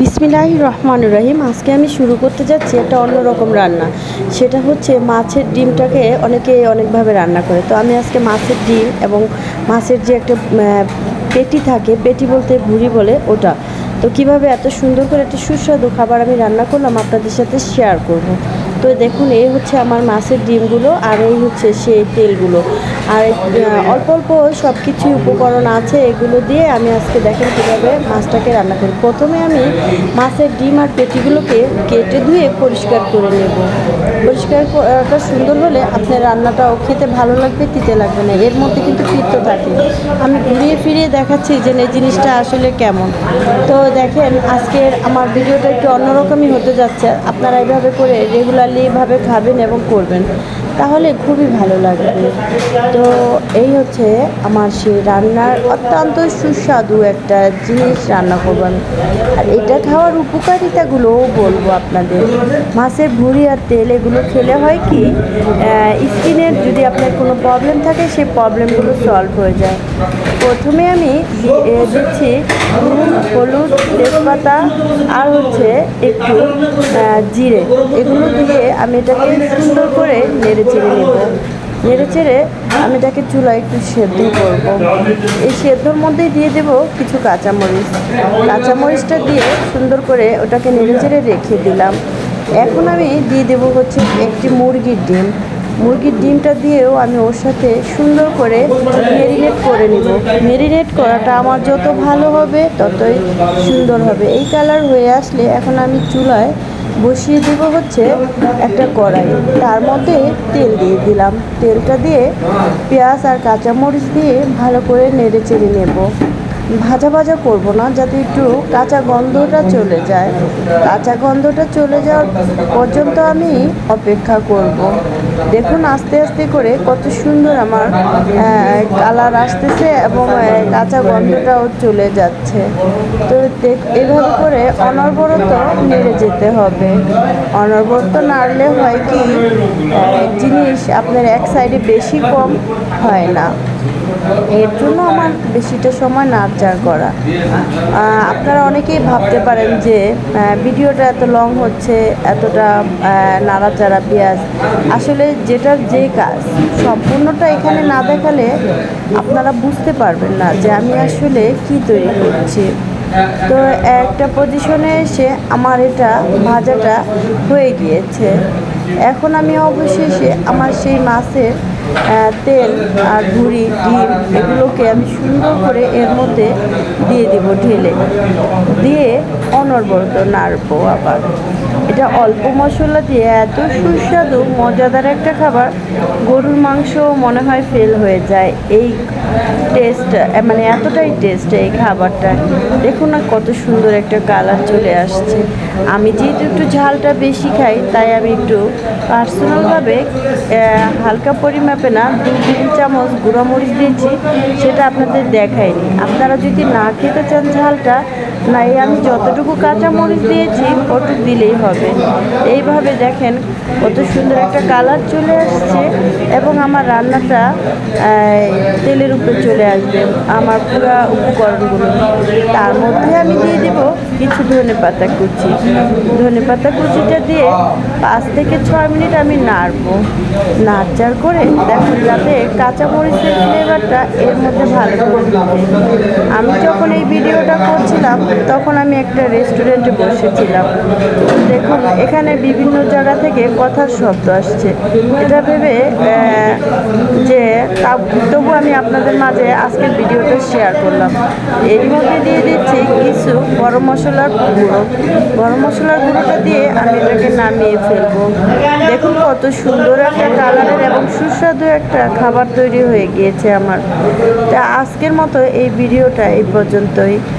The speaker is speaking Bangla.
বিসমিল্লাহ রহমান রহিম, আজকে আমি শুরু করতে যাচ্ছি একটা অন্যরকম রান্না। সেটা হচ্ছে মাছের ডিমটাকে অনেকে অনেকভাবে রান্না করে। তো আমি আজকে মাছের ডিম এবং মাছের যে একটা পেটি থাকে, পেটি বলতে ভুড়ি বলে ওটা। তো কীভাবে এত সুন্দর করে একটা সুস্বাদু খাবার আমি রান্না করলাম আপনাদের সাথে শেয়ার করব। তো দেখুন, এই হচ্ছে আমার মাছের ডিমগুলো আর এই হচ্ছে সেই তেলগুলো। আর অল্প অল্প সব কিছুই উপকরণ আছে, এগুলো দিয়ে আমি আজকে দেখেন কীভাবে মাছটাকে রান্না করি। প্রথমে আমি মাছের ডিম আর পেটিগুলোকে কেটে ধুয়ে পরিষ্কার করে নেব। পরিষ্কার করাটা সুন্দর হলে আপনার রান্নাটাও খেতে ভালো লাগবে, তিতে লাগবে না। এর মধ্যে কিন্তু তিক্ত থাকে। আমি ঘুরিয়ে ফিরিয়ে দেখাচ্ছি যে এই জিনিসটা আসলে কেমন। তো দেখেন, আজকের আমার ভিডিওটা একটু অন্যরকমই হতে যাচ্ছে। আপনারা এইভাবে করে রেগুলারলি এভাবে খাবেন এবং করবেন। তাহলে খুবই ভালো লাগবে। তো এই হচ্ছে আমার সেই রান্নার অত্যন্ত সুস্বাদু একটা জিনিস রান্না করব আমি। আর এটা খাওয়ার উপকারিতাগুলোও বলব আপনাদের। মাছের ভুঁড়ি আর তেল, এগুলো খেলে হয় কি স্কিনের যদি আপনার কোনো প্রবলেম থাকে সেই প্রবলেমগুলো সলভ হয়ে যায়। প্রথমে আমি দিচ্ছি হলুদ তেজপাতা আর হচ্ছে একটু জিরে। এগুলো দিয়ে আমি এটাকে সুন্দর করে নেড়ে চেড়ে নেব। নেড়ে চেড়ে আমি এটাকে চুলায় একটু সেদ্ধ করব। এই সেদ্ধর মধ্যেই দিয়ে দেব কিছু কাঁচামরিচ। কাঁচামরিচটা দিয়ে সুন্দর করে ওটাকে নেড়ে চেড়ে রেখে দিলাম। এখন আমি দিয়ে দেবো হচ্ছে একটি মুরগির ডিম। মুরগির ডিমটা দিয়েও আমি ওর সাথে সুন্দর করে মেরিনেট করে নিব। মেরিনেট করাটা আমার যত ভালো হবে, ততই সুন্দর হবে। এই কালার হয়ে আসলে এখন আমি চুলায় বসিয়ে দেব হচ্ছে একটা কড়াই। তার মধ্যে তেল দিয়ে দিলাম। তেলটা দিয়ে পেঁয়াজ আর কাঁচামরিচ দিয়ে ভালো করে নেড়ে চেড়ে নেব। ভাজা ভাজা করব না, যাতে একটু কাঁচা গন্ধটা চলে যায়। কাঁচা গন্ধটা চলে যাওয়ার পর্যন্ত আমি অপেক্ষা করব। দেখুন আস্তে আস্তে করে কত সুন্দর আমার কালার আসতেছে এবং কাঁচা গন্ধটাও চলে যাচ্ছে। তো এভাবে করে অনর্বরত নেড়ে যেতে হবে। অনর্বরত নাড়লে হয় কি জিনিস আপনার এক সাইডে বেশি কম হয় না। এর জন্য আমার বেশিটা সময় নাড়চাড় করা। আপনারা অনেকেই ভাবতে পারেন যে ভিডিওটা এত লং হচ্ছে, এতটা নাড়াচাড়া পেঁয়াজ আসলে যেটার যে কাজ, সম্পূর্ণটা এখানে না দেখালে আপনারা বুঝতে পারবেন না যে আমি আসলে কি তৈরি করছি। তো একটা পজিশনে এসে আমার এটা ভাজাটা হয়ে গিয়েছে। এখন আমি অবশেষে আমার সেই মাছের তেল আর ঘুড়ি ডিম এগুলোকে আমি সুন্দর করে এর মধ্যে দিয়ে দিব ঢেলে। দিয়ে অনর্বরত নাড়বো আবার। এটা অল্প মশলা দিয়ে এত সুস্বাদু, মজাদার একটা খাবার। গরুর মাংস মনে হয় ফেল হয়ে যায়। এই টেস্ট মানে এতটাই টেস্ট এই খাবারটা। দেখুন না কত সুন্দর একটা কালার চলে আসছে। আমি যেহেতু একটু ঝালটা বেশি খাই, তাই আমি একটু পার্সোনালভাবে হালকা পরিমাপে না দু তিন চামচ গুঁড়ামরিচ দিয়েছি, সেটা আপনাদের দেখায়নি আপনারা যদি না খেতে চান ঝালটা না এই আমি যতটুকু কাঁচা মরিচ দিয়েছি ওটুকু দিলেই হবে। এইভাবে দেখেন কত সুন্দর একটা কালার চলে আসছে এবং আমার রান্নাটা তেলের উপরে চলে আসবে, আমার পুরো উপকরণগুলো। তার মধ্যে আমি দিয়ে দিব কিছু ধনে পাতা কুচি। ধনে পাতা কুচিটা দিয়ে পাঁচ থেকে ছয় মিনিট আমি নাড়বো। নাড়চাড় করে দেখুন যাতে কাঁচা মরিচের ফ্লেভারটা এর মধ্যে ভালো করে। আমি যখন এই ভিডিওটা করছিলাম তখন আমি একটা রেস্টুরেন্টে বসেছিলাম। দেখুন, এখানে বিভিন্ন জায়গা থেকে কথার শব্দ আসছে। এটা ভেবে যে তা- তবু আমি আপনাদের মাঝে আজকের ভিডিওটা শেয়ার করলাম। এর মধ্যে দিয়ে দিচ্ছি কিছু গরম মশলার গুঁড়ো। গরম মশলার গুঁড়োটা দিয়ে আমি এটাকে নামিয়ে ফেলব। দেখুন, কত সুন্দর একটা কালারের এবং সুস্বাদু একটা খাবার তৈরি হয়ে গিয়েছে আমার। তা আজকের মতো এই ভিডিওটা এই পর্যন্তই।